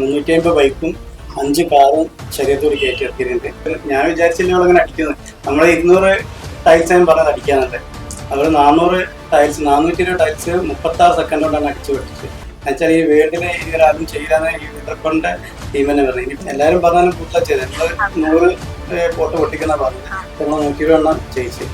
മുന്നൂറ്റി അമ്പത് ബൈക്കും അഞ്ച് കാറും ശരീരത്തോട് കയറ്റി ഇറക്കിയിട്ടുണ്ട്. ഞാൻ വിചാരിച്ചില്ല അവളങ്ങനെ അടിക്കുന്നത് നമ്മൾ ഇരുന്നൂറ് ടൈൽസ് ഞാൻ പറഞ്ഞത് അടിക്കാനുണ്ട്. അവർ നാനൂറ് ടൈൽസ് നാനൂറ്റി ഇരുപത് ടൈൽസ് മുപ്പത്തി ആറ് സെക്കൻഡ് കൊണ്ടാണ് അടിച്ചു പൊട്ടിച്ചത് എന്നുവെച്ചാൽ ഈ വേൾഡിനെ ഇവരാരും ചെയ്യാന്ന് ഈ വിതർക്കൊണ്ട ടീം തന്നെ പറഞ്ഞു എല്ലാവരും പറഞ്ഞാലും കൂട്ടാ ചെയ്തത്. നമ്മൾ നൂറ് പോട്ട് പൊട്ടിക്കുന്ന പറഞ്ഞു നൂറ്റി എണ്ണം ജയിച്ചു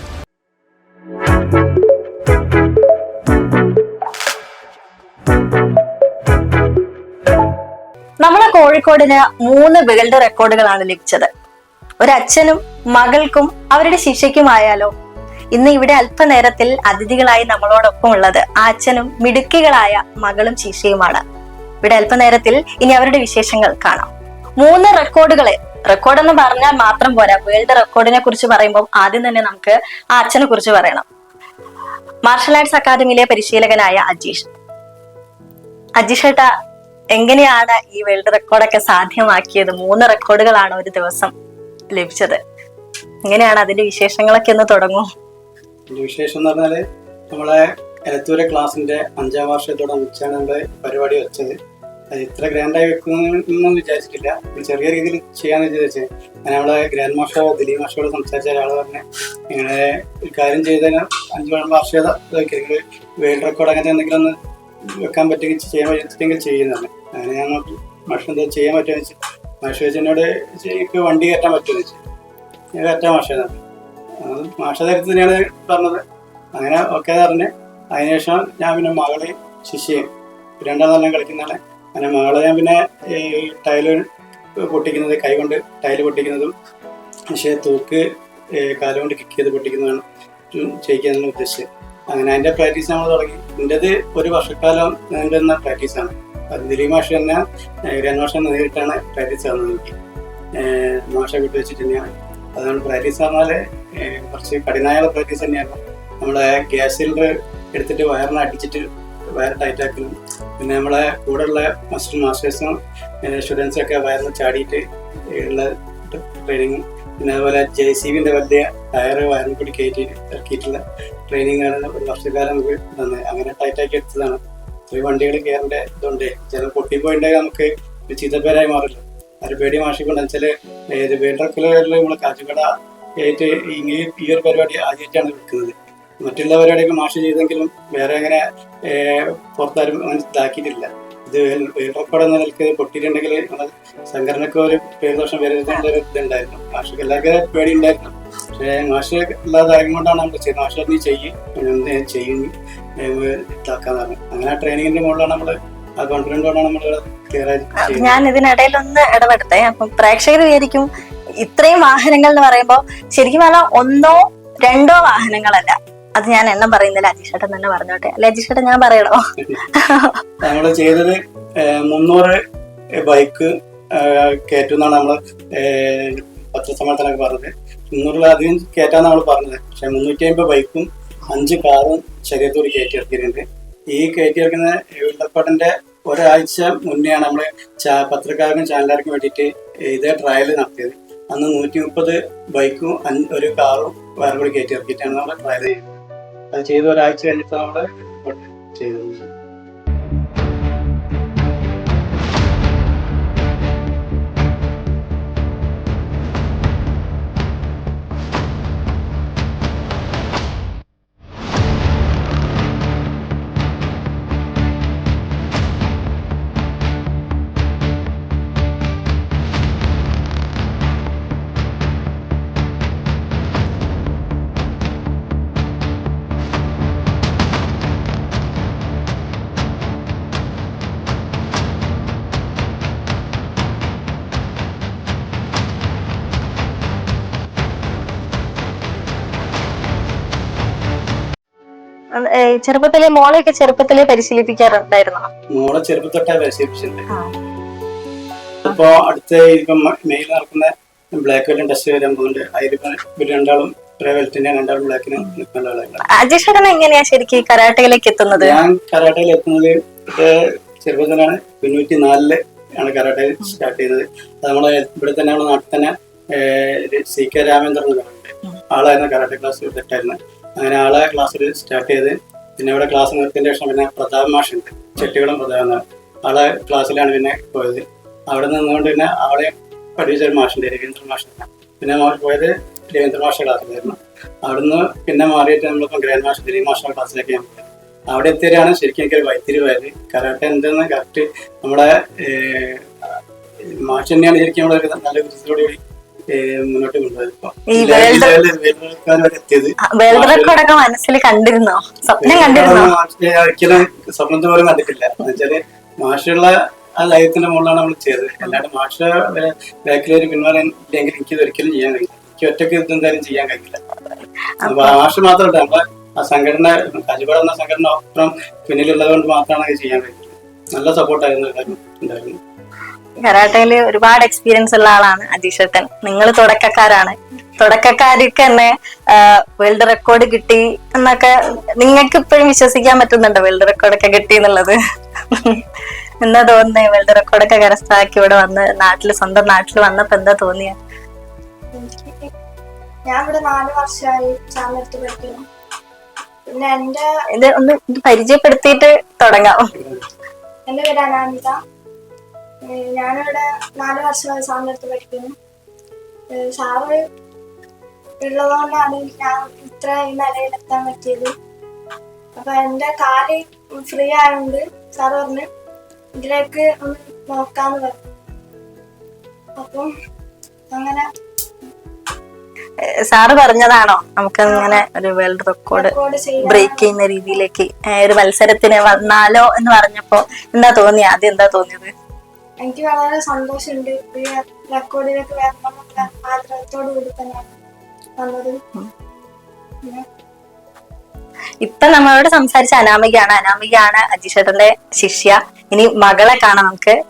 നമ്മളെ കോഴിക്കോടിന് മൂന്ന് വേൾഡ് റെക്കോർഡുകളാണ് ലഭിച്ചത്. ഒരച്ഛനും മകൾക്കും അവരുടെ ശിക്ഷയ്ക്കുമായാലോ ഇന്ന് ഇവിടെ അല്പനേരത്തിൽ അതിഥികളായി നമ്മളോടൊപ്പം ഉള്ളത് ആ അച്ഛനും മിടുക്കികളായ മകളും ശിഷ്യയുമാണ്. ഇവിടെ അല്പനേരത്തിൽ ഇനി അവരുടെ വിശേഷങ്ങൾ കാണാം. മൂന്ന് റെക്കോർഡുകളെ റെക്കോർഡ് എന്ന് പറഞ്ഞാൽ മാത്രം പോരാ. വേൾഡ് റെക്കോർഡിനെ കുറിച്ച് പറയുമ്പോൾ ആദ്യം തന്നെ നമുക്ക് ആ അച്ഛനെ കുറിച്ച് പറയണം. മാർഷൽ ആർട്സ് അക്കാദമിയിലെ പരിശീലകനായ അജീഷ്. അജീഷ് ഏട്ടാ എങ്ങനെയാണ് ഈ വേൾഡ് റെക്കോർഡൊക്കെ സാധ്യമാക്കിയത്? മൂന്ന് റെക്കോർഡുകളാണ് ഒരു ദിവസം ലഭിച്ചത്. എങ്ങനെയാണ് അതിന്റെ വിശേഷങ്ങളൊക്കെ ഒന്ന് തുടങ്ങും? വിശേഷം എന്ന് പറഞ്ഞാൽ നമ്മളെ എലത്തൂരെ ക്ലാസിന്റെ അഞ്ചാം വർഷത്തോടനുബന്ധിച്ചാണ് നമ്മുടെ പരിപാടി വെച്ചത്. ഇത്ര ഗ്രാൻഡായി വെക്കുന്നൊന്നും വിചാരിച്ചിട്ടില്ല. ചെറിയ രീതിയിൽ ചെയ്യാന്ന് വിചാരിച്ചത് ഞാൻ നമ്മളെ ഗ്രാൻഡ് മാഷോ ദിലീപ് മാഷോട് സംസാരിച്ച ഒരാൾ പറഞ്ഞ് ഇങ്ങനെ ഒരു കാര്യം ചെയ്തതിന് അഞ്ച് വർഷത വേൾഡ് റെക്കോർഡ് അങ്ങനത്തെ എന്തെങ്കിലും ഒന്ന് വെക്കാൻ പറ്റുമെങ്കിൽ ചെയ്യാൻ പറ്റിയെങ്കിൽ ചെയ്യുന്നതാണ്. അങ്ങനെ ഞാൻ മാഷ് എന്താ ചെയ്യാൻ പറ്റുമെന്ന് വെച്ചാൽ മാഷ് വെച്ച് എന്നോട് എനിക്ക് വണ്ടി കയറ്റാൻ പറ്റുമെന്ന് വെച്ചാൽ ഞാൻ കയറ്റാൻ മാഷേതാണ് മാഷ തരത്തിൽ തന്നെയാണ് പറഞ്ഞത്. അങ്ങനെ ഒക്കെ പറഞ്ഞ് അതിനുശേഷം ഞാൻ പിന്നെ മകളെയും ശിഷ്യയും രണ്ടാം തന്നെ കളിക്കുന്നതാണ്. അങ്ങനെ മകളെ ഞാൻ പിന്നെ ഈ ടൈൽ പൊട്ടിക്കുന്നത് കൈ കൊണ്ട് ടൈൽ പൊട്ടിക്കുന്നതും പക്ഷേ തൂക്ക് കാലുകൊണ്ട് കിക്ക് ചെയ്ത് പൊട്ടിക്കുന്നതാണ് ചെയ്യിക്കാനുള്ള ഉദ്ദേശിച്ചത്. അങ്ങനെ അതിന്റെ പ്രാക്ടീസ് നമ്മൾ തുടങ്ങി. എന്റെത് ഒരു വർഷക്കാലം നീണ്ടുന്ന പ്രാക്ടീസാണ്. അത് ദിലീപ് മാഷ് തന്നെ രണ്ട് വർഷം നേരിട്ടാണ് പ്രാക്ടീസ് തന്നത്. എനിക്ക് മാഷ വിട്ടു വെച്ചിട്ട് തന്നെയാണ്. അതുകൊണ്ട് പ്രാക്ടീസ് പറഞ്ഞാൽ കുറച്ച് കഠിനമായ പ്രാക്ടീസ് തന്നെയാണ്. നമ്മളെ ഗ്യാസ് സിലിണ്ടർ എടുത്തിട്ട് വയറിനെ അടിച്ചിട്ട് വയർ ടൈറ്റ് ആക്കലും. പിന്നെ നമ്മളെ കൂടെ ഉള്ള മസ്റ്റർ മാസ്റ്റേഴ്സും സ്റ്റുഡൻസും ഒക്കെ വയറിന് ചാടിയിട്ട് ഉള്ള ട്രെയിനിങ്ങും പിന്നെ അതുപോലെ ജെ സി ബിന്റെ വലിയ ടയർ വയറിൽ കൂടി കയറ്റി ഇറക്കിയിട്ടുള്ള ട്രെയിനിങ് ആണ് ഒരു വർഷക്കാലം നമുക്ക് തന്നെ അങ്ങനെ ടൈറ്റ് ആക്കി എടുത്തതാണ്. ഇത്രയും വണ്ടികൾ കയറേണ്ട ഇതുണ്ട്. ചില പൊട്ടിപ്പോയിട്ടുണ്ടെങ്കിൽ നമുക്ക് ഒരു ചീത്തപ്പേരായി മാറില്ല. ഒരു പേടി മാഷിക്കൊണ്ട് വെച്ചാൽ ഏത് വേൾഡ് റെക്കോർഡിൽ നമ്മൾ കാറ്റുകട ആയിട്ട് ഈ ഒരു പരിപാടി ആദ്യമായിട്ടാണ് വെക്കുന്നത് മറ്റുള്ള പരിപാടിയൊക്കെ മാഷ് ചെയ്തെങ്കിലും വേറെ അങ്ങനെ പുറത്താരും ഇതാക്കിയിട്ടില്ല. ഇത് വേൾഡ് റെക്കോർഡ് എന്ന നിലയ്ക്ക് പൊട്ടിയിട്ടുണ്ടെങ്കിൽ നമ്മൾ സംഘടനക്ക് ഒരു പേരുദോഷം വരുന്നതിന്റെ ഒരു ഇതുണ്ടായിരുന്നു. മാഷക്ക് എല്ലാവർക്കും പേടി ഉണ്ടായിരുന്നു പക്ഷേ മാഷ് ഇല്ലാതായത് കൊണ്ടാണ് നമ്മൾ ചെയ്യുന്നത് മാഷ നീ ചെയ്യും ചെയ്യും? ഇതാക്കാന്ന് പറഞ്ഞു. അങ്ങനെ ആ ട്രെയിനിങ്ങിന്റെ മുകളിലാണ് നമ്മൾ ആ കൊണ്ടാണ് നമ്മൾ ഞാൻ ഇതിനിടയിൽ ഒന്ന് ഇടപെടട്ടെ. അപ്പം പ്രേക്ഷകർ വിചാരിക്കും ഇത്രയും വാഹനങ്ങൾ എന്ന് പറയുമ്പോൾ ശരിക്കും പറഞ്ഞാൽ ഒന്നോ രണ്ടോ വാഹനങ്ങളല്ല. അത് ഞാൻ എണ്ണം പറയുന്നില്ല അജിഷേട്ടൻ തന്നെ പറഞ്ഞോട്ടെ. അല്ലെ അജിഷേട്ടൻ ഞാൻ പറയണോ? നമ്മൾ ചെയ്തത് മുന്നൂറ് ബൈക്ക് കയറ്റുന്നാണ് നമ്മൾ പത്രസമ്മേളനത്തിനൊക്കെ പറഞ്ഞത്. മുന്നൂറിലധികം കയറ്റാന്ന് നമ്മൾ പറഞ്ഞത്. പക്ഷെ മുന്നൂറ്റി അമ്പത് ബൈക്കും അഞ്ച് കാറും ശരീരത്തോട് കയറ്റി ഈ കയറ്റി വെള്ളപ്പാടിന്റെ ഒരാഴ്ച മുന്നെയാണ് നമ്മൾ പത്രക്കാർക്കും ചാനലുകാർക്കും വേണ്ടിയിട്ട് ഇതേ ട്രയൽ നടത്തിയത്. അന്ന് നൂറ്റി മുപ്പത് ബൈക്കും ഒരു കാറും വേറെ കൂടി കയറ്റി നമ്മൾ ട്രയൽ ചെയ്തത്. അത് ചെയ്ത് ഒരാഴ്ച കഴിഞ്ഞിട്ട് നമ്മൾ ചെയ്തത് ചെറുപ്പത്തിലെ മോളെയൊക്കെ ചെറുപ്പത്തിലെ പരിശീലിപ്പിക്കാറുണ്ടായിരുന്നോ? മോളെ ചെറുപ്പത്തൊട്ടേ പരിശീലിപ്പിച്ചിട്ടുണ്ട്. ഇപ്പോ അടുത്ത ഇപ്പം മെയിൽ നടക്കുന്ന ബ്ലാക്ക് ബെൽറ്റും ടെസ്റ്റ് വരാൻ പോകുന്നുണ്ട്. അതിൽ രണ്ടാളും അജീഷേട്ടൻ എങ്ങനെയാ ശരിക്കും കരാട്ടയിലേക്ക് എത്തുന്നത്? ഞാൻ കരാട്ടയിൽ എത്തുന്നത് ചെറുപ്പത്തിലാണ്. തൊണ്ണൂറ്റി നാലിൽ ആണ് കരാട്ടെ സ്റ്റാർട്ട് ചെയ്തത് അത് നമ്മളെ ഇവിടെ തന്നെ നമ്മുടെ നാട്ടിൽ തന്നെ സി കെ രാമേന്ദ്രൻ ആളായിരുന്നു കരാട്ടെ ക്ലാസ് എടുത്തിട്ടായിരുന്നു അങ്ങനെ ആളെ ക്ലാസ്സിൽ സ്റ്റാർട്ട് ചെയ്ത് പിന്നെ ഇവിടെ ക്ലാസ് നിർത്തിയതിന് ശേഷം പിന്നെ പ്രതാപ് മാഷുണ്ട്. ചെട്ടികുളം പ്രതാപ് ആളെ ക്ലാസ്സിലാണ് പിന്നെ പോയത്. അവിടെ നിന്നുകൊണ്ട് പിന്നെ അവളെ പഠിപ്പിച്ച ഒരു മാഷുണ്ട് രവീന്ദ്ര മാഷ് പിന്നെ പോയത് രവീന്ദ്ര മാഷ ക്ലാസ്സിലായിരുന്നു അവിടുന്ന് പിന്നെ മാറിയിട്ട് നമ്മളിപ്പോൾ ഗ്രാൻഡ് മാഷ് ദിലീപ് മാഷ ക്ലാസ്സിലേക്ക് ഞാൻ പോയത്. അവിടെ എത്തിയാണ് ശരിക്കും എനിക്ക് വൈത്തിരി പോയത്. കരാട്ടെ എന്തെന്ന് കറക്റ്റ് നമ്മുടെ മാഷ് തന്നെയാണ് ശരിക്കും നമ്മളൊരു നല്ല വിധത്തിലൂടെ മുന്നോട്ട് വേൾഡ് മനസ്സിൽ കണ്ടിരുന്നോ? സ്വപ്നം കണ്ടിരുന്നോ? ഒരിക്കലും സ്വപ്നത്തിൽ പോലും കണ്ടിട്ടില്ല. എന്നുവെച്ചാൽ മാഷുള്ള ആ ദൈവത്തിന്റെ മുകളിലാണ് നമ്മൾ ചെയ്തത്. അല്ലാണ്ട് മാഷ പിന്മാറാൻ ഇല്ലെങ്കിൽ എനിക്ക് ഒരിക്കലും ചെയ്യാൻ കഴിയില്ല. എനിക്ക് ഒറ്റയ്ക്ക് ഇത് എന്തായാലും ചെയ്യാൻ കഴിയില്ല. അപ്പൊ മാഷ് മാത്രമല്ല നമ്മളെ ആ സംഘടന കജിപാട് എന്ന സംഘടന അപ്പുറം പിന്നിലുള്ളത് കൊണ്ട് മാത്രമാണ് അത് ചെയ്യാൻ കഴിയുന്നത്. നല്ല സപ്പോർട്ടായിരുന്നു എല്ലാവരും ഉണ്ടായിരുന്നു കരാട്ടയിൽ ഒരുപാട് എക്സ്പീരിയൻസ് ഉള്ള ആളാണ് അജീഷട്ടൻ നിങ്ങൾ തുടക്കക്കാരാണ്. തുടക്കക്കാർക്ക് തന്നെ വേൾഡ് റെക്കോർഡ് കിട്ടി എന്നൊക്കെ നിങ്ങൾക്ക് ഇപ്പോഴും വിശ്വസിക്കാൻ പറ്റുന്നുണ്ടോ വേൾഡ് റെക്കോർഡൊക്കെ കിട്ടി എന്നുള്ളത്? എന്താ തോന്നുന്നേ വേൾഡ് റെക്കോർഡൊക്കെ കരസ്ഥാക്കി ഇവിടെ വന്ന് നാട്ടിൽ സ്വന്തം നാട്ടിൽ വന്നപ്പോ എന്താ തോന്നിയ? ഞാൻ ഇവിടെ നാല് വർഷമായി ചാമെടുത്ത് പഠിക്കുന്നു പിന്നെ എന്റെ ഇത് ഒന്ന് പരിചയപ്പെടുത്തിയിട്ട് തുടങ്ങാം. എന്റെ പേര് അനാമിക ഞാനിവിടെ നാല് വർഷമായി സാറിനടുത്ത് പഠിക്കുന്നു. സാറ് ഉള്ളതുകൊണ്ടാണ് ഞാൻ ഇത്ര ഈ നിലയിലെത്താൻ പറ്റിയത്. അപ്പൊ എന്റെ കാൽ ഫ്രീ ആയതുകൊണ്ട് സാറ് പറഞ്ഞു ഇതിലേക്ക് ഒന്ന് നോക്കാന്ന് പറഞ്ഞു. അപ്പം അങ്ങനെ സാറ് പറഞ്ഞതാണോ? നമുക്ക് ഇങ്ങനെ ഒരു വേൾഡ് റെക്കോർഡ് റെക്കോർഡ് ബ്രേക്ക് ചെയ്യുന്ന രീതിയിലേക്ക് ഒരു മത്സരത്തിന് വന്നാലോ എന്ന് പറഞ്ഞപ്പോ എന്താ തോന്നിയ? ആദ്യം എന്താ തോന്നിയത്? എനിക്ക് വളരെ സന്തോഷമുണ്ട്. ഈ റെക്കോർഡിലേക്ക് വരണമെന്നുള്ള ആഗ്രഹത്തോടു കൂടി തന്നെയാണ് വന്നത്. പിന്നെ? ഇപ്പൊ നമ്മളോട് സംസാരിച്ച അനാമികയാണ്. അനാമികയാണ് അജിഷേട്ടന്റെ ശിഷ്യ. ഇനി മകളെ കാണാം നമുക്ക്.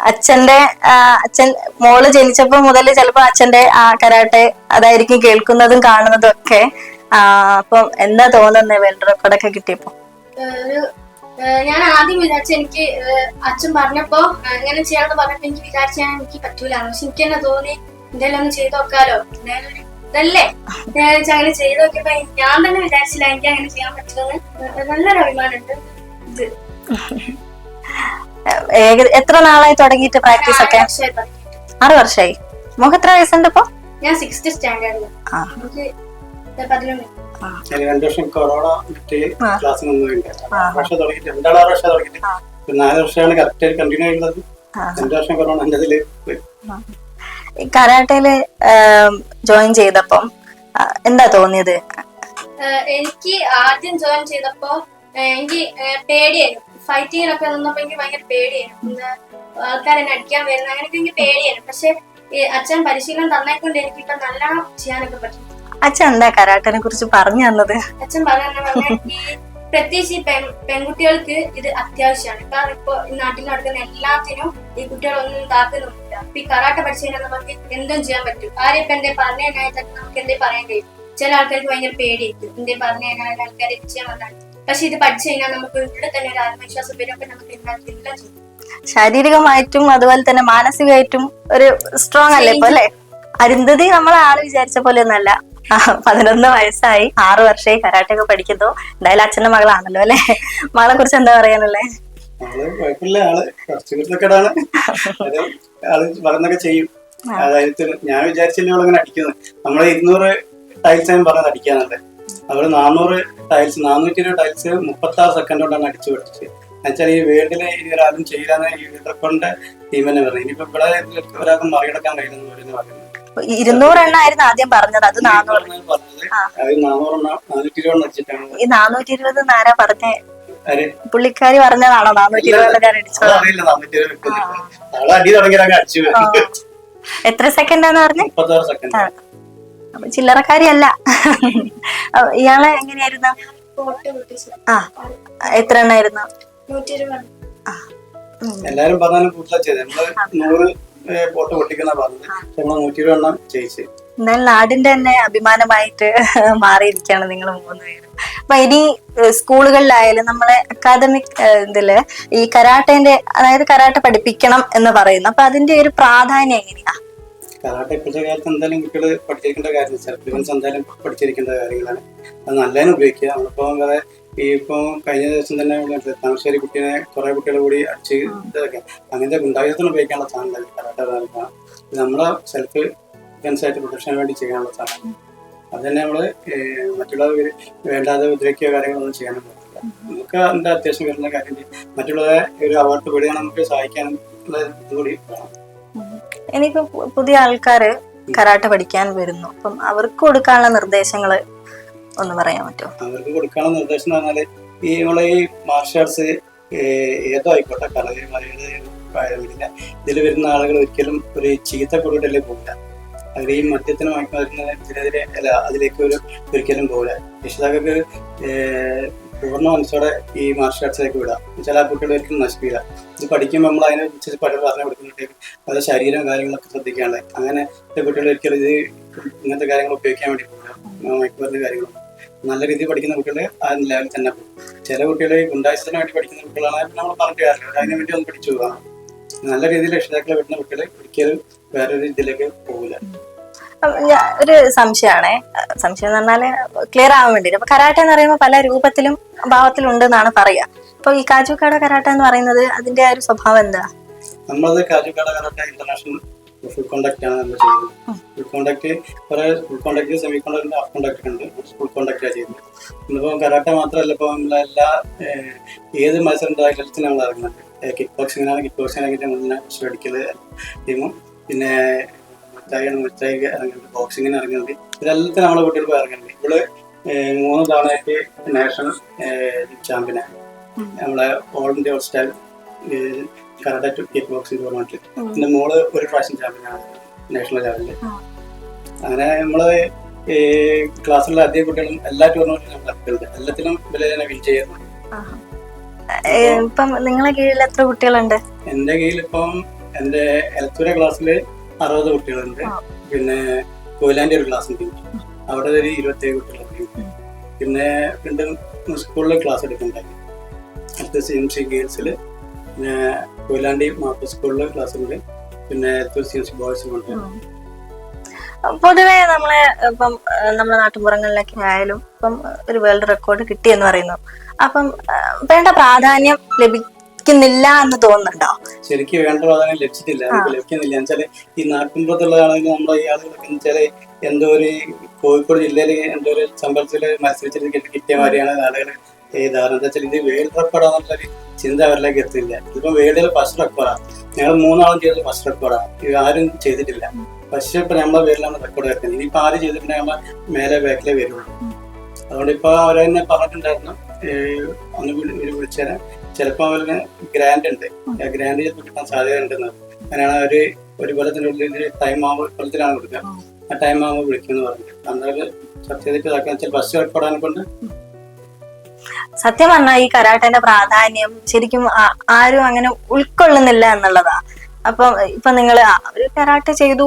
അച്ഛന്റെ അച്ഛൻ മോൾ ജനിച്ചപ്പോ മുതൽ ചിലപ്പോ അച്ഛന്റെ ആ കരാട്ടെ അതായിരിക്കും കേൾക്കുന്നതും കാണുന്നതും ഒക്കെ. ആ, അപ്പം എന്താ തോന്നുന്നത് വേൾഡ് റെക്കോർഡൊക്കെ കിട്ടിയപ്പോ? ഒരു ഞാൻ ആദ്യം വിചാരിച്ച എനിക്ക് അച്ഛൻ പറഞ്ഞപ്പോ ഏഹ് ഇങ്ങനെ ചെയ്യാന്ന് പറഞ്ഞപ്പോ എനിക്ക് വിചാരിച്ച എനിക്ക് പറ്റൂല പക്ഷെ എനിക്ക് തന്നെ തോന്നി എന്തായാലും ഒന്ന് ചെയ്ത് നോക്കാലോ. എന്തായാലും ഇതല്ലേ? അങ്ങനെ ചെയ്ത് നോക്കിയപ്പോ ഞാൻ തന്നെ വിചാരിച്ചില്ല എനിക്ക് അങ്ങനെ ചെയ്യാൻ പറ്റുമെന്ന്. നല്ലൊരു അഭിമാനമുണ്ട് ഇത്. എത്ര നാളായി തുടങ്ങിയിട്ട് പ്രാക്ടീസ് ഒക്കെ? ആറ് വർഷമായി വർഷമായി എത്ര വയസ്സുണ്ട് ഇപ്പൊ? ഞാൻ സിക്സ്ത് സ്റ്റാൻഡേർഡിൽ പതിനൊന്ന്. രണ്ടു വർഷം കൊറോണ വിട്ട് ആ. ക്ലാസ് ആ. വർഷം തുടങ്ങിയിട്ട് രണ്ടാളാ വർഷം തുടങ്ങിയിട്ട്. നാല് വർഷമാണ് കറക്റ്റ് കണ്ടിന്യൂ ചെയ്യുന്നത്. രണ്ടു വർഷം കൊറോണ എന്റെ ഇതിൽ ഈ കരാട്ടയിൽ ജോയിൻ ചെയ്തപ്പം എന്താ തോന്നിയത്? എനിക്ക് ആദ്യം ജോയിൻ ചെയ്തപ്പോ എനിക്ക് പേടിയായിരുന്നു. ഫൈറ്റിങ്ങിനൊക്കെ നിന്നപ്പോ എനിക്ക് ഭയങ്കര പേടിയായിരുന്നു. ആൾക്കാരെ ആൾക്കാരെന്നെ അടിക്കാൻ വരുന്ന അങ്ങനെയൊക്കെ എനിക്ക് പേടിയായിരുന്നു. പക്ഷെ അച്ഛൻ പരിശീലനം തന്നേക്കൊണ്ട് എനിക്ക് ഇപ്പൊ നല്ലോണം ചെയ്യാനൊക്കെ പറ്റും. അച്ഛൻ എന്താ കരാട്ടനെ കുറിച്ച് പറഞ്ഞു തന്നത്? അച്ഛൻ പറഞ്ഞു പ്രത്യേകിച്ച് ഈ പെൺ പെൺകുട്ടികൾക്ക് ഇത് അത്യാവശ്യമാണ്. കാരണം ഇപ്പൊ നാട്ടിൽ നടക്കുന്ന എല്ലാത്തിനും ഈ കുട്ടികളൊന്നും താക്കുന്നില്ല ഇപ്പൊ ഈ കറാട്ട പഠിച്ചു കഴിഞ്ഞാൽ നമുക്ക് എന്തും ചെയ്യാൻ പറ്റും. ആരെയും ഇപ്പൊ എന്തേ പറഞ്ഞു കഴിഞ്ഞാൽ നമുക്ക് എന്തേ പറയാൻ കഴിയും? ചില ആൾക്കാർക്ക് ഭയങ്കര പേടിയായിരിക്കും. എന്തേ പറഞ്ഞു കഴിഞ്ഞാൽ ആൾക്കാരെ ചെയ്യാൻ പറഞ്ഞാൽ പക്ഷെ ഇത് പഠിച്ചു കഴിഞ്ഞാൽ നമുക്ക് ഇവിടെ തന്നെ ഒരു ആത്മവിശ്വാസം വരും. അപ്പൊ നമുക്ക് എല്ലാം ചെയ്യും. ശാരീരികമായിട്ടും അതുപോലെ തന്നെ മാനസികമായിട്ടും ഒരു സ്ട്രോങ് അല്ലേ ഇപ്പൊ അല്ലേ? അരുന്ധതി നമ്മളെ ആൾ വിചാരിച്ച പോലെ ഒന്നല്ല പതിനൊന്ന് വയസ്സായി ആറു വർഷമായി കരാട്ടെ ഒക്കെ പഠിക്കുന്നു. എന്തായാലും അച്ഛന്റെ മകളാണല്ലോ അല്ലെ? മകളെ കുറിച്ച് എന്താ പറയാനുള്ളേ? അതായത് ഞാൻ വിചാരിച്ചില്ല അടിക്കുന്നത്. നമ്മൾ ഇരുന്നൂറ് ടൈൽസ് ഞാൻ പറഞ്ഞത് അടിക്കാന്നുണ്ട്. അവൾ നാനൂറ് ടൈൽസ് നാനൂറ്റി ഇരുപത് ടൈൽസ് മുപ്പത്തി ആറ് സെക്കൻഡ് കൊണ്ടാണ് അടിച്ചു പഠിച്ചത് എന്നുവെച്ചാൽ ഈ വേൾഡിലെ ഇനി ഒരാളും ചെയ്യില്ലാന്ന് ഈ റെക്കോർഡിന്റെ ടീം തന്നെ പറഞ്ഞു. ഇനിയിപ്പോ ഇവിടെ ഒരാൾക്കും മറികടക്കാൻ കഴിയുന്നു പറയുന്നത് പറയുന്നത് ഇരുന്നൂറെണ്ണായിരുന്നു ആദ്യം പറഞ്ഞത്. അത് നാനൂറ് ഈ നാനൂറ്റി ഇരുപത് നാരാ പറഞ്ഞേ. പുള്ളിക്കാരി പറഞ്ഞതാണോ? നാനൂറ്റി ഇരുപത് ഞാൻ അടിച്ചത് അറിയില്ല നാനൂറ്റി ഇരുപത് വെക്കുന്നില്ല ആളെ അടി തുടങ്ങിയാൽ അടിച്ചു ആ. എത്ര സെക്കൻഡാന്ന് ആണെന്ന് പറഞ്ഞു അപ്പൊ ചില്ലറക്കാരിയല്ല. ഇയാളെ എങ്ങനെയായിരുന്നു? ആ. എത്ര എണ്ണായിരുന്നു? എല്ലാരും പറഞ്ഞാലും കൂടുതലാ ചെയ്തത്. നമ്മൾ നൂറ് പോട്ട് പൊട്ടിക്കുന്ന നമ്മൾ നൂറ്റി ഇരുപത് എണ്ണം ജയിച്ച് എന്തായാലും നാടിന്റെ തന്നെ അഭിമാനമായിട്ട് മാറിയിരിക്കുകയാണ് നിങ്ങൾ മൂന്ന് പേരും. അപ്പൊ ഇനി സ്കൂളുകളിലായാലും നമ്മളെ അക്കാദമിക് ഇതിൽ ഈ കരാട്ടേന്റെ അതായത് കരാട്ട പഠിപ്പിക്കണം എന്ന് പറയുന്നു അപ്പൊ അതിന്റെ ഒരു പ്രാധാന്യം എങ്ങനെയാ? കരാട്ടെ ഇപ്പോഴത്തെ കാലത്ത് എന്തായാലും കുട്ടികൾ പഠിച്ചിരിക്കേണ്ട കാര്യം സെൽഫ് ഡിഫൻസ് എന്തായാലും പഠിച്ചിരിക്കേണ്ട കാര്യങ്ങളാണ്. അത് നല്ലതിന് ഉപയോഗിക്കുക. നമ്മളിപ്പോൾ വേറെ ഈ ഇപ്പോൾ കഴിഞ്ഞ ദിവസം തന്നെ താമശ്ശേരി കുട്ടീനെ കുറെ കുട്ടികളെ കൂടി അടിച്ച് ഇതൊക്കെ. അങ്ങനത്തെ ഗുണ്ടായുധത്തിന് ഉപയോഗിക്കാനുള്ള സാധനം കരാട്ട നമ്മളെ സെൽഫ് ഡിഫൻസ് ആയിട്ട് പ്രൊട്ടക്ഷന് വേണ്ടി ചെയ്യാനുള്ള സാധനം അത് തന്നെ നമ്മൾ ഏഹ്, മറ്റുള്ളവർ വേണ്ടാതെ ഉപദ്രവിക്കുകയോ കാര്യങ്ങളൊന്നും ചെയ്യാനും പറ്റില്ല. നമുക്ക് എന്താ അത്യാവശ്യം വരുന്ന കാര്യം മറ്റുള്ളവരെ ഒരു അവാർഡ് പേടിയാണ് നമുക്ക് സഹായിക്കാനും ഉള്ള ഇതുകൂടി വേണം. ഇനിയിപ്പോ പുതിയ ആൾക്കാര് കരാട്ട പഠിക്കാൻ വരുന്നു. അപ്പം അവർക്ക് കൊടുക്കാനുള്ള നിർദ്ദേശങ്ങൾ ഒന്ന് പറയാൻ പറ്റുമോ? അവർക്ക് കൊടുക്കാനുള്ള നിർദ്ദേശം എന്ന് ഈ നമ്മളെ ഈ മാർഷൽ ആർട്സ് ഏതോ ആയിക്കോട്ടെ കളരിമാരില്ല ഇതിൽ വരുന്ന ആളുകൾ ഒരിക്കലും ഒരു ചീത്ത കൊടുക്കലേ പോകില്ല അവർ മദ്യത്തിന് മയക്കുമരുന്നതിനെതിരെ അല്ല അതിലേക്ക് ഒരു ഒരിക്കലും പോകില്ല രക്ഷിതാക്കൾക്ക് പൂർണ മനസ്സോടെ ഈ മാർഷൽ ആർട്സിലേക്ക് വിടാം. ചില കുട്ടികൾ ഒരിക്കലും നശിപ്പിക്കില്ല. ഇത് പഠിക്കുമ്പോൾ നമ്മൾ അതിനെ കുറിച്ച് പഠിപ്പ് പറഞ്ഞു കൊടുക്കുന്നുണ്ടെങ്കിൽ അവരുടെ ശരീരം കാര്യങ്ങളൊക്കെ ശ്രദ്ധിക്കാണ്ട് അങ്ങനെ കുട്ടികൾ ഒരിക്കലും ഇത് ഇങ്ങനത്തെ കാര്യങ്ങൾ ഉപയോഗിക്കാൻ വേണ്ടി പോകില്ല മയക്കുമരുന്ന് കാര്യങ്ങളൊന്നും. നല്ല രീതിയിൽ പഠിക്കുന്ന കുട്ടികളെ ആ ലെവലിൽ തന്നെ പോകും. ചില കുട്ടികളെ ഗുണ്ടായുസത്തിന് വേണ്ടി പഠിക്കുന്ന കുട്ടികളാണ് നമ്മൾ പറഞ്ഞിട്ട് കാര്യമില്ല. അതിനു വേണ്ടി ഒന്ന് പഠിച്ചു പോകാം നല്ല രീതിയിൽ രക്ഷിതാക്കളെ വിടുന്ന കുട്ടികളെ ഒരിക്കലും വേറൊരു ഇതിലേക്ക് പോകില്ല ഒരു സംശയമാണേ. സംശയം എന്ന് പറഞ്ഞാൽ ക്ലിയർ ആവാൻ വേണ്ടി അപ്പൊ കരാട്ടെ എന്ന് പറയുമ്പോൾ പല രൂപത്തിലും ഭാവത്തിലും ഉണ്ട് എന്നാണ് പറയാ. അപ്പൊ ഈ കാജുക്കാട കരാട്ടെ എന്ന് പറയുന്നത് അതിന്റെ ആ ഒരു സ്വഭാവം എന്താ? നമ്മളത് കാജുക്കാട കരാട്ടെ ഇന്റർനാഷണൽ ഫുൾ കോണ്ടാക്ട് ആണ് നമ്മൾ ചെയ്യുന്നത്. ഫുൾ കോണ്ടാക്ട് കുറെ full contact semi contact half contact ഉണ്ട്. ഫുൾ കോണ്ടാക്ട് ആണ് ചെയ്യുന്നത്. ഇന്നിപ്പോൾ കരാട്ട മാത്രമല്ല ഇപ്പോൾ നമ്മളെല്ലാ എല്ലാ ഏത് മത്സരം എല്ലാത്തിനും നമ്മൾ ഇറങ്ങുന്നുണ്ട് കിക്ക് ബോക്സിങ്ങിനാണ് കിക്ക് ബോക്സിംഗ് ആണെങ്കിൽ മുന്നേ അടിക്കൽ ടീമും പിന്നെ മുറ്റായിയാണ് മുറ്റായി ഇറങ്ങുന്നുണ്ട് ബോക്സിങ്ങിന് ഇറങ്ങുന്നുണ്ട് ഇതെല്ലാത്തിനും നമ്മളെ കുട്ടികൾ പോയി ഇറങ്ങുന്നുണ്ട്. ഇവൾ മൂന്ന് തവണയായിട്ട് നാഷണൽ ചാമ്പ്യനാണ് നമ്മളെ all India all style karate to kick boxing ടൂർണമെന്റിൽ എന്റെ മോൾ ഒരു പ്രാവശ്യം ചാമ്പ്യനാണ് നാഷണൽ ലെവലിൽ അങ്ങനെ നമ്മൾ ഈ ക്ലാസ്സിലുള്ള അധികം കുട്ടികളും എല്ലാ ടൂർണമെന്റിലും നമ്മൾ കളിക്കുന്നുണ്ട് എല്ലാത്തിലും തന്നെ വിൻ ചെയ്യുന്നുണ്ട് ഇപ്പം നിങ്ങളെ കീഴിൽ എത്ര കുട്ടികളുണ്ട്? എന്റെ കീഴിൽ ഇപ്പം എന്റെ എലത്തൂര ക്ലാസ്സിൽ അറുപത് കുട്ടികളുണ്ട്. പിന്നെ കൊയിലാന്റെ ഒരു ക്ലാസ് ഉണ്ട്. അവിടെ ഒരു ഇരുപത്തേഴ് കുട്ടികളുണ്ട്. പിന്നെ വീണ്ടും സ്കൂളിൽ ക്ലാസ് എടുക്കുന്നുണ്ടായിരുന്നു അടുത്ത സി എം സി ഗേൾസിൽ പിന്നെ കൊയിലാണ്ടി മാപ്പ് സ്കൂളിലെ ക്ലാസ് ഉണ്ട് പിന്നെ ബോയ്സും ഉണ്ട്. പൊതുവെ നമ്മളെ ഇപ്പം നമ്മുടെ നാട്ടുപുറങ്ങളിലൊക്കെ ആയാലും ഇപ്പം ഒരു വേൾഡ് റെക്കോർഡ് കിട്ടി എന്ന് പറയുന്നു. അപ്പം വേണ്ട പ്രാധാന്യം ലഭിക്കുന്നില്ല എന്ന് തോന്നുന്നുണ്ടോ? ശരിക്കും വേണ്ട പ്രാധാന്യം ലഭിച്ചിട്ടില്ല. ലഭിക്കുന്നില്ല. എന്നുവെച്ചാൽ ഈ നാട്ടിൻപുറത്തുള്ളതാണെങ്കിൽ നമ്മുടെ ഈ ആളുകളൊക്കെ വെച്ചാൽ എന്തോ ഒരു കോഴിക്കോട് ജില്ലയിൽ എന്തോ ഒരു സമ്പർക്കത്തിൽ മത്സരിച്ചിട്ട് കിട്ടി- കിട്ടിയ മാതിരിയാണ് ആളുകൾ ധാരണ എന്താ വെച്ചാൽ ഇത് വേൾഡ് റെക്കോർഡാന്നുള്ളൊരു ചിന്ത അവരിലേക്ക് എത്തില്ല ഇതിപ്പോ വേൾഡിൽ ഫസ്റ്റ് റെക്കോർഡാണ് ഞങ്ങൾ മൂന്നാളും ചെയ്തത് ഫസ്റ്റ് റെക്കോർഡാണ് ഇത് ആരും ചെയ്തിട്ടില്ല. പക്ഷെ ഇപ്പൊ നമ്മളെ പേരിലാണ് റെക്കോർഡ് വെക്കുന്നത്. ഇനിയിപ്പോ ആര് ചെയ്തിട്ടുണ്ടെങ്കിൽ നമ്മളെ മേലെ ബാക്കിലേ വരുള്ളൂ. അതുകൊണ്ട് ഇപ്പൊ അവരെന്നെ പറഞ്ഞിട്ടുണ്ടായിരുന്നു. ഒന്ന് വിളി- വിളി- വിളിച്ചുതരാം ചിലപ്പോ അവരിന് ഗ്രാൻഡ് ഉണ്ട്. ആ ഗ്രാൻഡ് ചിലപ്പോൾ കിട്ടാൻ സാധ്യത ഉണ്ടെന്ന് അങ്ങനെയാണ് അവർ ഒരു ഉള്ളിൽ ടൈം ആകുമ്പോൾ കൊല്ലത്തിലാണ് കൊടുക്കുക. ആ ടൈം ആകുമ്പോൾ വിളിക്കുമെന്ന് പറഞ്ഞു അന്നേരം ചർച്ച ചെയ്തിട്ട് ഇതാക്കാൻ വെച്ചാൽ ബസ് റെക്കോർഡാനെ കൊണ്ട് സത്യം പറഞ്ഞാൽ ഈ കരാട്ടേന്റെ പ്രാധാന്യം ശരിക്കും ആരും അങ്ങനെ ഉൾക്കൊള്ളുന്നില്ല എന്നുള്ളതാ. അപ്പം ഇപ്പൊ നിങ്ങൾ ഒരു കരാട്ടെ ചെയ്തു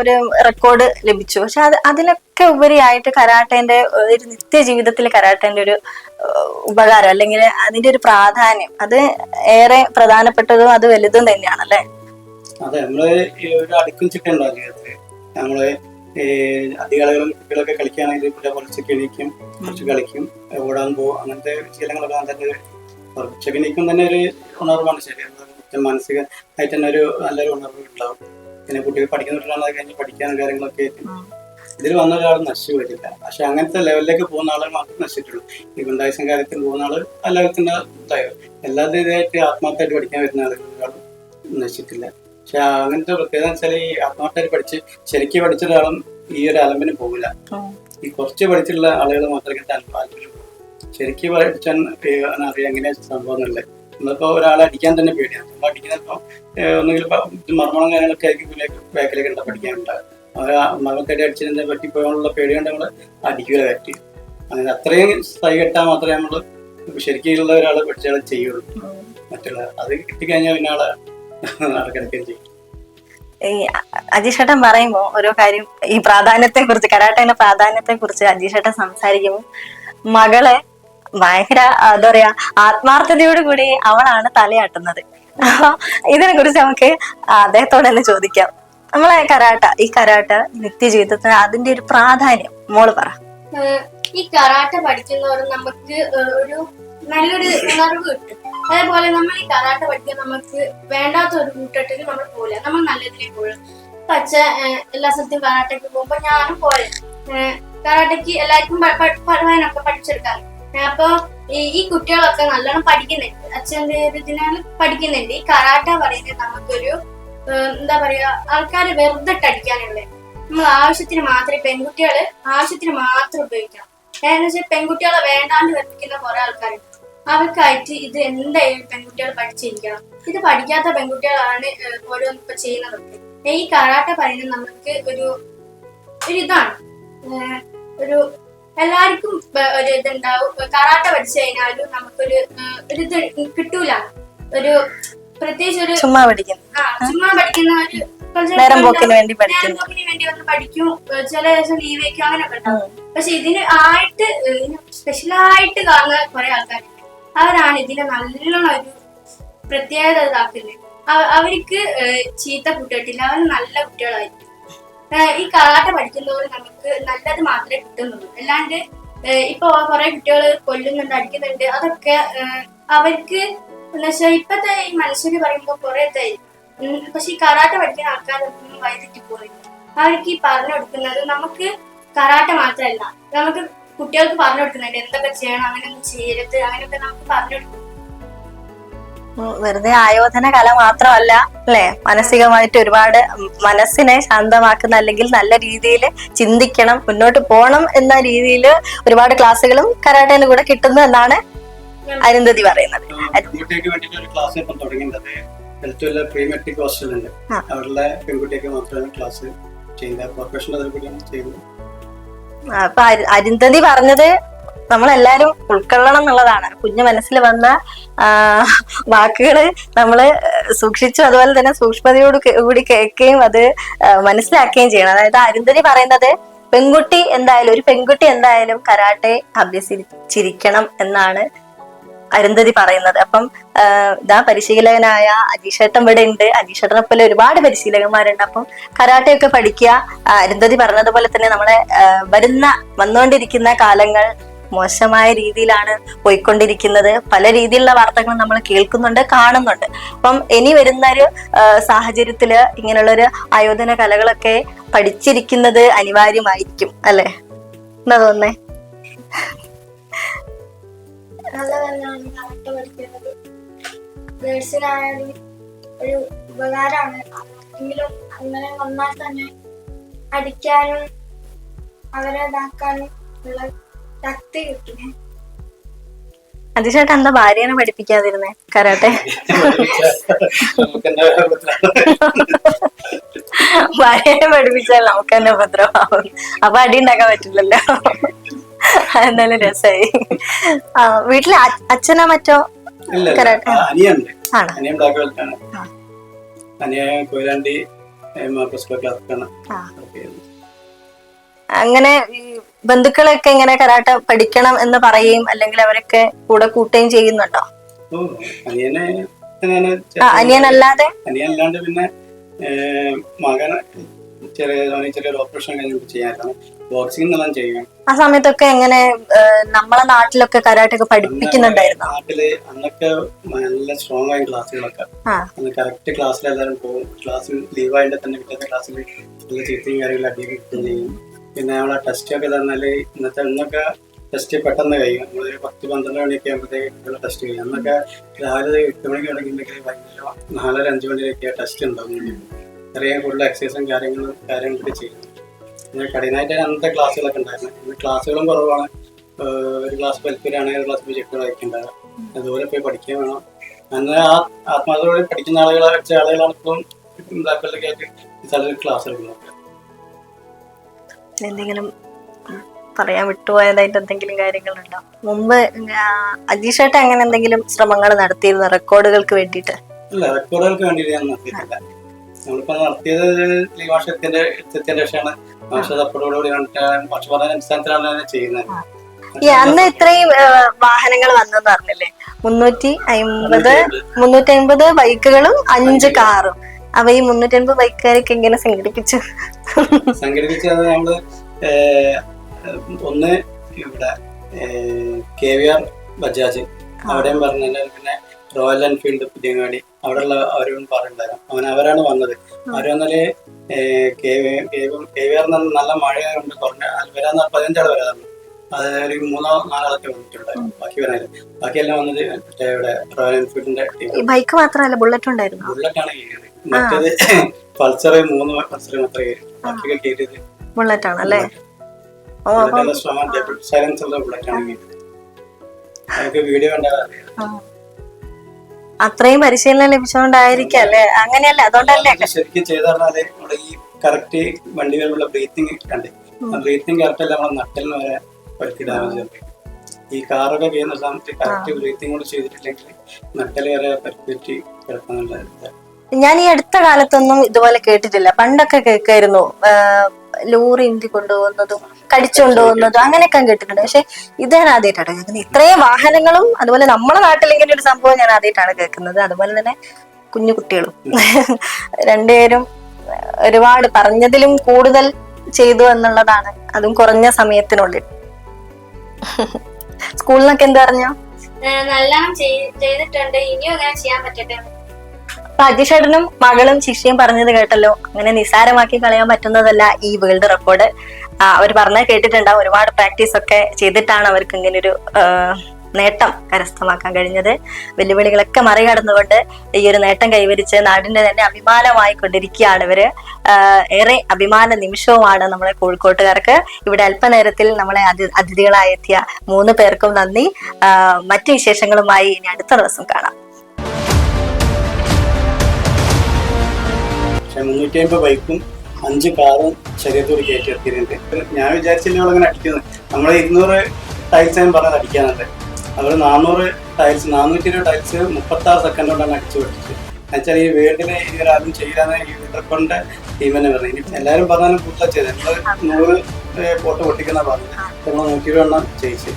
ഒരു റെക്കോർഡ് ലഭിച്ചു. പക്ഷെ അത് അതിലൊക്കെ ഉപരിയായിട്ട് കരാട്ടേന്റെ ഒരു നിത്യ ജീവിതത്തിൽ കരാട്ടേന്റെ ഒരു ഉപകാരം അല്ലെങ്കിൽ അതിന്റെ ഒരു പ്രാധാന്യം അത് ഏറെ പ്രധാനപ്പെട്ടതും അത് വലുതും തന്നെയാണല്ലേ? അതെ നമ്മൾ ഒരു അടുക്കും ചിക്കൻ ഉണ്ടാവും ജീവിതത്തിൽ നമ്മൾ അധികാളികളും കുട്ടികളൊക്കെ കളിക്കുകയാണെങ്കിൽ പിന്നെ കുറച്ചൊക്കെ എണീക്കും കുറച്ച് കളിക്കും ഓടാൻ പോകും അങ്ങനത്തെ ശീലങ്ങളൊക്കെ നല്ല കുറച്ചൊക്കെ എണീക്കും തന്നെ ഒരു ഉണർവാണ് ശരി. മാനസിക ആയിട്ട് തന്നെ ഒരു നല്ലൊരു ഉണർവ് ഉണ്ടാവും. പിന്നെ കുട്ടികൾ പഠിക്കുന്ന കുട്ടികളാണ് കഴിഞ്ഞ് പഠിക്കാനും കാര്യങ്ങളൊക്കെ ആയിട്ട് ഇതിൽ വന്ന ഒരാൾ നശിച്ചു പോയിട്ടില്ല. പക്ഷെ അങ്ങനത്തെ ലെവലിലേക്ക് പോകുന്ന ആളുകൾ മാത്രം നശിച്ചിട്ടുള്ളൂ. ഈ ഗുണ്ടായുസം കാര്യത്തിൽ പോകുന്ന ആൾ ആ ലെവലത്തിന്റെ ഇതായോ. എല്ലാവരും ഇതായിട്ട് ആത്മാർത്ഥമായിട്ട് പഠിക്കാൻ വരുന്ന ആളുകൾ നശിച്ചിട്ടില്ല. പക്ഷെ അങ്ങനത്തെ പ്രത്യേകത വെച്ചാൽ ഈ ആത്മാർത്ഥമായിട്ട് പഠിച്ച് ശരിക്കും പഠിച്ച ഒരാളും ഈ ഒരു അലമ്പിന് പോകില്ല ഈ കുറച്ച് പഠിച്ചിട്ടുള്ള ആളുകൾ മാത്രമേ താല്പര്യം പോകും ശരിക്കും പഠിച്ചാൽ അറിയാം എങ്ങനെയാ സംഭവം എന്നുള്ളത്. നമ്മളിപ്പോ ഒരാളെ അടിക്കാൻ തന്നെ പേടിയാണ്. നമ്മൾ അടിക്കുന്നപ്പോ ഒന്നുകിൽ മർമ്മണം കാര്യങ്ങളൊക്കെ ആയിരിക്കും പിന്നെ ബാക്കിലേക്ക് ഉണ്ടാവും പഠിക്കാനുണ്ടാകും അവർ മകൾക്കടി അടിച്ചതിനെ പറ്റി പോകാനുള്ള പേടി കൊണ്ട് നമ്മൾ അടിക്കുക പറ്റി അങ്ങനെ അത്രയും സ്ഥൈ കെട്ടാൽ മാത്രമേ നമ്മൾ ശരിക്കുള്ള ഒരാളെ പഠിച്ചാൽ ചെയ്യുള്ളൂ. മറ്റുള്ള അത് കിട്ടിക്കഴിഞ്ഞാൽ പിന്നെ ആളെ നടക്കിടക്കുകയും ചെയ്യും ഈ അജീഷേട്ടൻ പറയുമ്പോൾ ഓരോ കാര്യം ഈ പ്രാധാന്യത്തെ കുറിച്ച് കരാട്ടേന്റെ പ്രാധാന്യത്തെ കുറിച്ച് അജീഷേട്ടൻ സംസാരിക്കുമ്പോൾ മകളെ ഭയങ്കര എന്താ പറയാ ആത്മാർത്ഥതയോട് കൂടി അവളാണ് തലയാട്ടുന്നത്. അപ്പൊ ഇതിനെ കുറിച്ച് നമുക്ക് അദ്ദേഹത്തോട് തന്നെ ചോദിക്കാം. നമ്മളെ കരാട്ട ഈ കരാട്ട നിത്യജീവിതത്തിന് അതിന്റെ ഒരു പ്രാധാന്യം മോൾ പറ. ഈ കരാട്ട പഠിക്കുന്നവരും നമുക്ക് ഒരു നല്ലൊരു ഉണർവ് കിട്ടും. അതേപോലെ നമ്മൾ ഈ കറാട്ട പഠിക്കാൻ നമുക്ക് വേണ്ടാത്ത ഒരു കൂട്ടത്തിൽ നമ്മൾ പോകില്ല നമ്മൾ നല്ലതിനെ പോകും പച്ച എല്ലാ സ്ഥലത്തും കറാട്ടയ്ക്ക് പോകുമ്പോ ഞാനും പോലെ കറാട്ടയ്ക്ക് എല്ലാവർക്കും പ- പ- പഠിക്കാനൊക്കെ പഠിച്ചെടുക്കാം ഏഹ് അപ്പൊ ഈ കുട്ടികളൊക്കെ നല്ലോണം പഠിക്കുന്നുണ്ട്. അച്ഛന്റെ ഇതിനാണ് പഠിക്കുന്നുണ്ട്. ഈ കറാട്ട പറയുന്നത് നമുക്കൊരു എന്താ പറയാ ആൾക്കാർ വെറുതെ അടിക്കാനുള്ളത് നമ്മൾ ആവശ്യത്തിന് മാത്രമേ പെൺകുട്ടികൾ ആവശ്യത്തിന് മാത്രം ഉപയോഗിക്കണം. കാരണം വെച്ചാൽ പെൺകുട്ടികളെ വേണ്ടാണ്ട് വെപ്പിക്കുന്ന കുറെ ആൾക്കാരുണ്ട്. അവർക്കായിട്ട് ഇത് എന്തായാലും പെൺകുട്ടികൾ പഠിച്ചിരിക്കണം? ഇത് പഠിക്കാത്ത പെൺകുട്ടികളാണ് ഓരോ ഓരോന്ന് ഇപ്പൊ ചെയ്യുന്നതൊക്കെ ഈ കരാട്ട പറയുന്നത് നമുക്ക് ഒരു ഒരു ഇതാണ്. ഒരു എല്ലാവർക്കും ഒരു ഇതുണ്ടാവും. കറാട്ട പഠിച്ചു കഴിഞ്ഞാലും നമുക്കൊരു ഒരു ഇത് കിട്ടൂല. ഒരു പ്രത്യേകിച്ച് ഒരു ചുമ്മാ പഠിക്കുന്നു. ആ, ചുമ്മാ പഠിക്കുന്ന ഒരു നേരം പോക്കിന് വേണ്ടി പഠിക്കും. ഏഹ് ചില ദിവസം ലീവ് വയ്ക്കും അങ്ങനെയൊക്കെ ഉണ്ടാവും പക്ഷെ ഇതിന് ആയിട്ട് സ്പെഷ്യലായിട്ട് കാണുന്ന കുറെ ആൾക്കാരുണ്ട്. അവരാണ് ഇതിലെ നല്ലോണം ഒരു പ്രത്യേകത ഇതാക്കുന്നത്. അവ- അവർക്ക് ചീത്ത കുട്ടികട്ടില്ല അവർ നല്ല കുട്ടികളായിരിക്കും. ഈ കറാട്ട പഠിക്കുന്നവർ നമുക്ക് നല്ലത് മാത്രമേ കിട്ടുന്നുള്ളൂ. അല്ലാണ്ട് ഇപ്പൊ കുറെ കുട്ടികൾ കൊല്ലുന്നുണ്ട് അടിക്കുന്നുണ്ട്. അതൊക്കെ അവർക്ക് അവർക്ക് എന്നുവെച്ചാൽ ഇപ്പത്തെ ഈ മനുഷ്യര് പറയുമ്പോ കുറെ പക്ഷെ ഈ കറാട്ട പഠിക്കുന്ന ആൾക്കാരൊന്നും വൈദ്യുതി പോയി അവർക്ക് ഈ പറഞ്ഞു കൊടുക്കുന്നത് നമുക്ക് കറാട്ട മാത്രമല്ല. നമുക്ക് കുട്ടികൾക്ക് പറഞ്ഞു കൊടുക്കുന്നുണ്ട് എന്തൊക്കെ ചെയ്യണം? അങ്ങനെയൊന്നും ചെയ്യരുത്. അങ്ങനെയൊക്കെ നമുക്ക് പറഞ്ഞു കൊടുക്കും വെറുതെ ആയോധന കല മാത്രമല്ല അല്ലെ? മാനസികമായിട്ട് ഒരുപാട് മനസ്സിനെ ശാന്തമാക്കുന്ന അല്ലെങ്കിൽ നല്ല രീതിയിൽ ചിന്തിക്കണം മുന്നോട്ട് പോകണം എന്ന രീതിയിൽ ഒരുപാട് ക്ലാസ്സുകളും കരാട്ടേന്റെ കൂടെ കിട്ടുന്നു എന്നാണ് അരുന്ധതി പറയുന്നത്. പെൺകുട്ടിക്ക് വേണ്ടിയിട്ട് ഒരു ക്ലാസ് ഇപ്പം തുടങ്ങുന്നത് ഹെൽത്തുള്ള പ്രീ മെട്രിക് ഹോസ്റ്റലുണ്ട് അവരുടെ പെൺകുട്ടിക്ക് മാത്രമാണ് ക്ലാസ് ചെയ്യുന്നത്. പ്രൊഫഷണൽ ചെയ്യുന്നത് അപ്പൊ അരിന്തതി പറഞ്ഞത് നമ്മളെല്ലാരും ഉൾക്കൊള്ളണം എന്നുള്ളതാണ്. കുഞ്ഞു മനസ്സിൽ വന്ന വാക്കുകൾ നമ്മൾ സൂക്ഷിച്ചു അതുപോലെ തന്നെ സൂക്ഷ്മതയോട് കൂടി കേൾക്കുകയും അത് മനസ്സിലാക്കുകയും ചെയ്യണം. അതായത് അരുന്ധതി പറയുന്നത് പെൺകുട്ടി എന്തായാലും ഒരു പെൺകുട്ടി എന്തായാലും കരാട്ടെ അഭ്യസിച്ചിരിക്കണം എന്നാണ് അരുന്ധതി പറയുന്നത്. അപ്പം ഇതാ പരിശീലകനായ അജീഷേട്ടൻ ഇവിടെ ഉണ്ട്. അജീഷേട്ടനെ പോലെ ഒരുപാട് പരിശീലകന്മാരുണ്ട്. അപ്പം കരാട്ടയൊക്കെ പഠിക്കുക ആ, അരുന്ധതി പറഞ്ഞതുപോലെ തന്നെ നമ്മളെ വരുന്ന വന്നുകൊണ്ടിരിക്കുന്ന കാലങ്ങൾ മോശമായ രീതിയിലാണ് പോയിക്കൊണ്ടിരിക്കുന്നത്. പല രീതിയിലുള്ള വാർത്തകൾ നമ്മൾ കേൾക്കുന്നുണ്ട് കാണുന്നുണ്ട്. അപ്പം ഇനി വരുന്ന ഒരു ആ, സാഹചര്യത്തിൽ ഇങ്ങനെയുള്ളൊരു ആയോധന കലകളൊക്കെ പഠിച്ചിരിക്കുന്നത് അനിവാര്യമായിരിക്കും അല്ലെ? എന്താ തോന്നുന്നേ? നല്ല തന്നെയാണ് കറക്റ്റ് പഠിക്കുന്നത്. ഗേൾസിനായാലും ഒരു ഉപകാരമാണ്. ആർക്കെങ്കിലും അങ്ങനെ വന്നാൽ തന്നെ അടിക്കാനും അവരെ ഇതാക്കാനും ഉള്ള ശക്തി കിട്ടുന്നു അതിശേഷം എന്താ ഭാര്യനെ പഠിപ്പിക്കാതിരുന്നേ? കരാട്ടെ. ഭാര്യനെ പഠിപ്പിച്ചാൽ നമുക്ക് തന്നെ ഉപദ്രവമാവും. അപ്പൊ അടി ഉണ്ടാക്കാൻ പറ്റില്ലല്ലോ. അതെന്തായാലും രസമായി ആ വീട്ടിലെ അ- അച്ഛനോ മറ്റോ ഇല്ല കരാട്ടെ അനിയുണ്ട്. ആണോ? അനിയൻ ബ്ലാക്ക് ബെൽറ്റ് ആണ്. ആ. അനിയ കൊയിലാണ്ടി മാർക്കസ് ക്ലാസ്സാണ് ആ. അങ്ങനെ ഈ ബന്ധുക്കളൊക്കെ ഇങ്ങനെ കരാട്ട പഠിക്കണം എന്ന് പറയുകയും അല്ലെങ്കിൽ അവരൊക്കെ കൂടെ കൂട്ടുകയും ചെയ്യുന്നുണ്ടോ? ഓ അനിയനെ ആ അനിയനല്ലാതെ? അനിയൻ അല്ലാണ്ട് പിന്നെ മകൻ ചെറിയ അവന് ചെറിയൊരു ഓപ്പറേഷൻ കഴിഞ്ഞിട്ട് ചെയ്യാനാണ് ബോക്സിംഗ് ചെയ്യും ആ സമയത്തൊക്കെ എങ്ങനെ നമ്മളെ നാട്ടിലൊക്കെ കരാട്ടൊക്കെ പഠിപ്പിക്കുന്നുണ്ടായിരുന്നു? നാട്ടിൽ അന്നൊക്കെ നല്ല സ്ട്രോങ് ആയ ക്ലാസ്സുകളൊക്കെ അന്ന് കറക്റ്റ് ക്ലാസ്സിൽ എല്ലാവരും പോകും. ക്ലാസ്സിൽ ലീവായിട്ട് തന്നെ കിട്ടുന്ന ക്ലാസ്സിൽ നല്ല ചീത്തയും കാര്യങ്ങളും അധികം കിട്ടുകയും ചെയ്യും. പിന്നെ നമ്മളെ ടെസ്റ്റ് ഒക്കെ തന്നാൽ ഇന്നത്തെ ഇന്നൊക്കെ ടെസ്റ്റ് പെട്ടെന്ന് കഴിയും. നമ്മളൊരു പത്ത് പന്ത്രണ്ട് മണിയൊക്കെ ആകുമ്പോഴത്തേക്ക് ടെസ്റ്റ് കഴിയും. അന്നൊക്കെ രാവിലെ എട്ട് മണിക്ക് തുടങ്ങിയിട്ടുണ്ടെങ്കിൽ വൈകുന്നേരം നാലര അഞ്ച് മണിയൊക്കെ ടെസ്റ്റ് ഉണ്ടാകുന്നുണ്ട് ചെറിയ കൂടുതൽ എക്സസൈസും കാര്യങ്ങളും കാര്യങ്ങളൊക്കെ ചെയ്യും. കഠിനമായിട്ട് അന്നത്തെ ക്ലാസ്സുകളൊക്കെ ഉണ്ടായിരുന്നു ഇന്ന് ക്ലാസ്സുകളും കുറവാണ്. ഒരു ക്ലാസ് വലിപ്പരാണെങ്കിൽ ഒരു ക്ലാസ് പ്രൊജക്ട് ഉണ്ടാകുക അതുപോലെ പോയി പഠിക്കാൻ വേണം. അന്ന് ആ ആത്മാർത്ഥത്തോടെ പഠിക്കുന്ന ആളുകളെ വെച്ച ആളുകളാണ് ഇപ്പം ആയിട്ട് സ്ഥലത്ത് ക്ലാസ് എടുക്കുന്നത്. എന്തെങ്കിലും പറയാൻ വിട്ടുപോയതായിട്ട് എന്തെങ്കിലും കാര്യങ്ങളുണ്ടോ? മുമ്പ് അജീഷേട്ട് അങ്ങനെ എന്തെങ്കിലും ശ്രമങ്ങൾ നടത്തിയിരുന്നു? റെക്കോർഡുകൾക്ക് വേണ്ടിയിട്ട്? റെക്കോർഡുകൾക്ക് വേണ്ടിയിട്ട് ഞാൻ നടത്തിയിട്ടില്ല നമ്മളിപ്പോ നടത്തിയത് ഈ വർഷത്തിന്റെ ശേഷമാണ് മാഷ അപ്പോഴോടുകൂടി മാഷ പറഞ്ഞ അടിസ്ഥാനത്തിലാണ് ചെയ്യുന്നത്. അന്ന് ഇത്രയും വാഹനങ്ങൾ വന്നെന്ന് പറഞ്ഞില്ലേ? മുന്നൂറ്റി അമ്പത് മുന്നൂറ്റി അമ്പത് ബൈക്കുകളും അഞ്ച് കാറും. അവ ഈ മുന്നൂറ്റി അമ്പത് ബൈക്കുകാരൊക്കെ എങ്ങനെ സംഘടിപ്പിച്ചു. സംഘടിപ്പിച്ചത് നമ്മൾ ഒന്ന് ഇവിടെ കെ വി ആർ ബജാജ്. അവിടെയും പറഞ്ഞില്ല പിന്നെ റോയൽ എൻഫീൽഡ് പുതിയങ്ങാടി. അവിടെയുള്ള അവരും പറഞ്ഞിട്ടുണ്ടായിരുന്നു. അവൻ അവരാണ് വന്നത്. അവർ വന്നാൽ കെ വി ആർ നല്ല മഴയുണ്ട് കുറഞ്ഞ വരാന്ന് പതിനഞ്ചാൾ വരാറുണ്ട് അത് ഒരു മൂന്നോ നാലാളൊക്കെ വന്നിട്ടുണ്ടായിരുന്നു. ബാക്കി വരാനില്ല ബാക്കിയെല്ലാം വന്നത് മറ്റേ ഇവിടെ റോയൽ എൻഫീൽഡിന്റെ ബൈക്ക് മാത്രമല്ല ബുള്ളറ്റ് ഉണ്ടായിരുന്നു. ബുള്ളറ്റ് ആണ് കയറിയത് മറ്റേത് പൾസർ മൂന്ന് പൾസർ മാത്രമേ കയറി ബാക്കിയൊക്കെ കയറിയത് ബുള്ളറ്റ് ആണ് അല്ലേ? ഓ അപ്പം സ്ട്രോങ് ഡബിൾ സൈലൻസ് ഉള്ള ബുള്ളറ്റാണ് കയറിയത് അതൊക്കെ വീഡിയോ കണ്ടാൽ അറിയാം. അത്രയും പരിശീലനം ലഭിച്ചോണ്ടായിരിക്കും അല്ലേ? അങ്ങനെയല്ല? അതുകൊണ്ടല്ലേ? അത് ശരിക്കും നമ്മുടെ ഈ കറക്റ്റ് വണ്ടി വരുമ്പോൾ ബ്രീത്തിങ് കണ്ടേ? ബ്രീത്തിങ് കറക്റ്റ് അല്ല നമ്മളെ നട്ടലിന് വരെ പറ്റി ഡാമേജ് ഈ കാറൊക്കെ ചെയ്യുന്ന സമയത്ത് കറക്റ്റ് ബ്രീത്തിങ് കൂടെ ചെയ്തിട്ടില്ലെങ്കിൽ നട്ടൽ വരെ പറ്റി കിടക്കുന്നുള്ള ഞാൻ ഈ അടുത്ത കാലത്തൊന്നും ഇതുപോലെ കേട്ടിട്ടില്ല. പണ്ടൊക്കെ കേൾക്കായിരുന്നു. ലോറി ഇന്ത്യ കൊണ്ടുപോകുന്നതും കടിച്ചുകൊണ്ടുപോകുന്നതും അങ്ങനെയൊക്കെ കേട്ടിട്ടുണ്ട്. പക്ഷെ ഇത് ഞാൻ ആദ്യമായിട്ടാണ് കേൾക്കുന്നത്. ഇത്രയും വാഹനങ്ങളും അതുപോലെ നമ്മുടെ നാട്ടിൽ ഇങ്ങനെ ഒരു സംഭവം ഞാൻ ആദ്യമായിട്ടാണ് കേൾക്കുന്നത്. അതുപോലെ തന്നെ കുഞ്ഞു കുട്ടികളും. രണ്ടുപേരും ഒരുപാട് പറഞ്ഞതിലും കൂടുതൽ ചെയ്തു എന്നുള്ളതാണ്. അതും കുറഞ്ഞ സമയത്തിനുള്ളിൽ. സ്കൂളിൽ നിന്നൊക്കെ എന്ത് പറഞ്ഞോ? നല്ല ചെയ്തിട്ടുണ്ട്. ഇനിയും അങ്ങനെ ചെയ്യാൻ പറ്റട്ടെ അജിഷേട്ടനും മകളും ശിക്ഷയും പറഞ്ഞത് കേട്ടല്ലോ. അങ്ങനെ നിസാരമാക്കി കളയാൻ പറ്റുന്നതല്ല ഈ വേൾഡ് റെക്കോർഡ് അവർ പറഞ്ഞ കേട്ടിട്ടുണ്ടാവും. ഒരുപാട് പ്രാക്ടീസ് ഒക്കെ ചെയ്തിട്ടാണ് അവർക്ക് ഇങ്ങനെ ഒരു നേട്ടം കരസ്ഥമാക്കാൻ കഴിഞ്ഞത്. വെല്ലുവിളികളൊക്കെ മറികടന്നുകൊണ്ട് ഈ ഒരു നേട്ടം കൈവരിച്ച് നാടിന്റെ തന്നെ അഭിമാനമായി കൊണ്ടിരിക്കുകയാണ് ഇവർ ഏറെ അഭിമാന നിമിഷവുമാണ് നമ്മളെ കോഴിക്കോട്ടുകാർക്ക്. ഇവിടെ അല്പനേരത്തിൽ നമ്മളെ അതിഥികളായെത്തിയ മൂന്ന് പേർക്കും നന്ദി. മറ്റു വിശേഷങ്ങളുമായി ഇനി അടുത്ത ദിവസം കാണാം. മുന്നൂറ്റി അമ്പത് ബൈക്കും അഞ്ച് കാറും ചെറിയ ശരീരത്തോട് കയറ്റി ഇറക്കിയിട്ടുണ്ട്. ഞാൻ വിചാരിച്ചില്ല ഇവളങ്ങനെ അടിക്കുന്നത് നമ്മൾ ഇരുന്നൂറ് ടൈൽസ് ഞാൻ പറഞ്ഞത് അടിക്കാനുണ്ട്. അവർ നാനൂറ് ടൈൽസ് നാനൂറ്റി ഇരുപത് ടൈൽസ് മുപ്പത്താറ് സെക്കൻഡ് കൊണ്ടാണ് അടിച്ചു പഠിച്ചത് എന്നുവെച്ചാൽ ഈ വേൾഡിലെ ഇവരാരും ചെയ്യില്ലെന്ന് ഈ കൊണ്ട് ടീം തന്നെ പറഞ്ഞു ഇനി എല്ലാവരും പറഞ്ഞാലും കൂടുതലാണ് ചെയ്ത് നമ്മൾ നൂറ് പോട്ട് പൊട്ടിക്കുന്ന പറഞ്ഞത്. നമ്മൾ നൂറ്റി ഇരുപത് എണ്ണം ചെയ്യിച്ചു